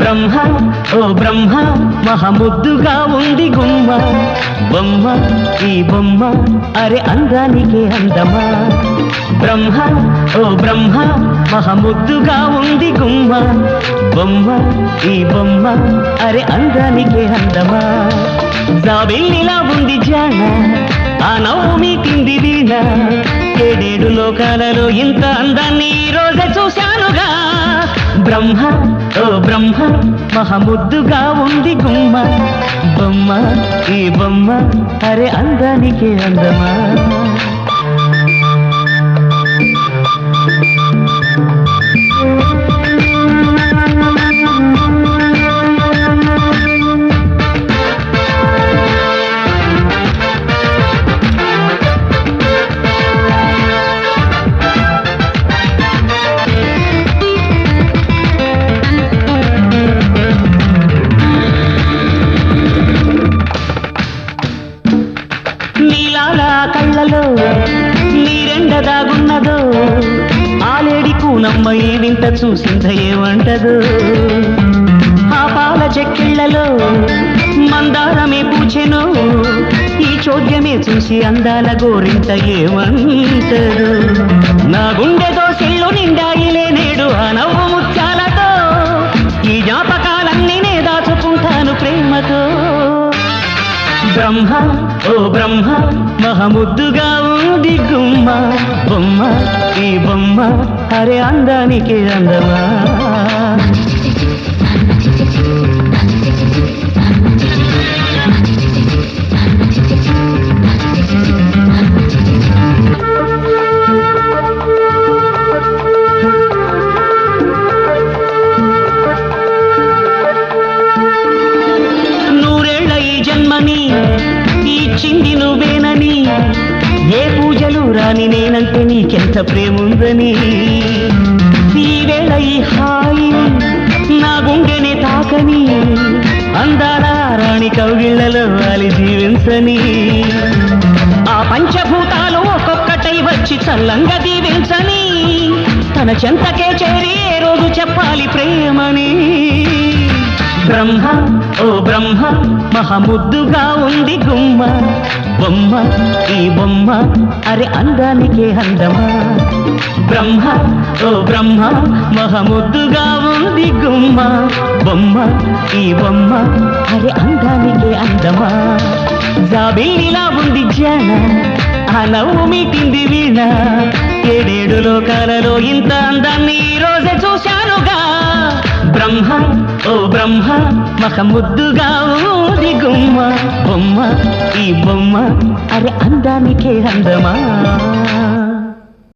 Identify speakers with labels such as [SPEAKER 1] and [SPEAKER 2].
[SPEAKER 1] బ్రహ్మ ఓ బ్రహ్మ మహముద్దుగా ఉంది గుమ్మ. బొమ్మ ఈ బొమ్మ అరే అందానికి అందమా? బ్రహ్మ ఓ బ్రహ్మ మహముద్దుగా ఉంది గుమ్మ. బొమ్మ ఈ బొమ్మ అరే అందానికి అందమా? జాబిల్లిలా ఉంది జాన ఆ నవమి తింది వీణ. ఏడేడు లోకాలలో ఇంత అందాన్ని ఈ రోజే చూశానుగా. బ్రహ్మ ఓ బ్రహ్మ మహముద్దుగా ఉంది గుమ్మ. బొమ్మ ఈ బొమ్మ అరే అందానికి అందమా? నీలాల కళ్ళలో నీరెండ దాగున్నదో ఆలేడి కూనమ్మ ఈ వింత చూసింద ఏమంటదో ఆ పాల చెక్కిళ్ళలో మందారమే పూచెను? ఈ చోద్యమే చూసి అందాల గోరింత ఏమంటదు బ్రహ్మ ఓ బ్రహ్మ మహముద్దుగా ఉంది గుమ్మ. బొమ్మ ఈ బొమ్మ అరే అందానికి అందమా? నూరేళ్ళ ఈ జన్మని వచ్చింది నువ్వేనని ఏ పూజలు రాని నేనంటే నీకెంత ప్రేముందని. ఈవేళ ఈ హాయి నా గుండెనే తాకని. అందాల రాణి కౌగిళ్ళలో వాలి జీవించని. ఆ పంచభూతాలు ఒక్కొక్కటై వచ్చి చల్లంగా దీవించని. తన చెంతకే చేరి ఏ రోజు చెప్పాలి ప్రేమని. బ్రహ్మ ఓ బ్రహ్మ మహముద్దుగా ఉంది గుమ్మ. బొమ్మ ఈ బొమ్మ అరే అందానికే అందమా. బ్రహ్మ ఓ బ్రహ్మ మహముద్దుగా ఉంది గుమ్మ. బొమ్మ ఈ బొమ్మ అరే అందానికే అందమా. జాబిల్లిలా ఉంది జాన ఆ నవ్వు మీటింది వీణ. ఏడేడు లోకాలలో ఇంత అందాన్ని ఈరోజు బ్రహ్మ ఓ బ్రహ్మ మహముద్దుగా ఓది గుమ్మ. బొమ్మ ఈ బొమ్మ అరే అందానికే అందమా?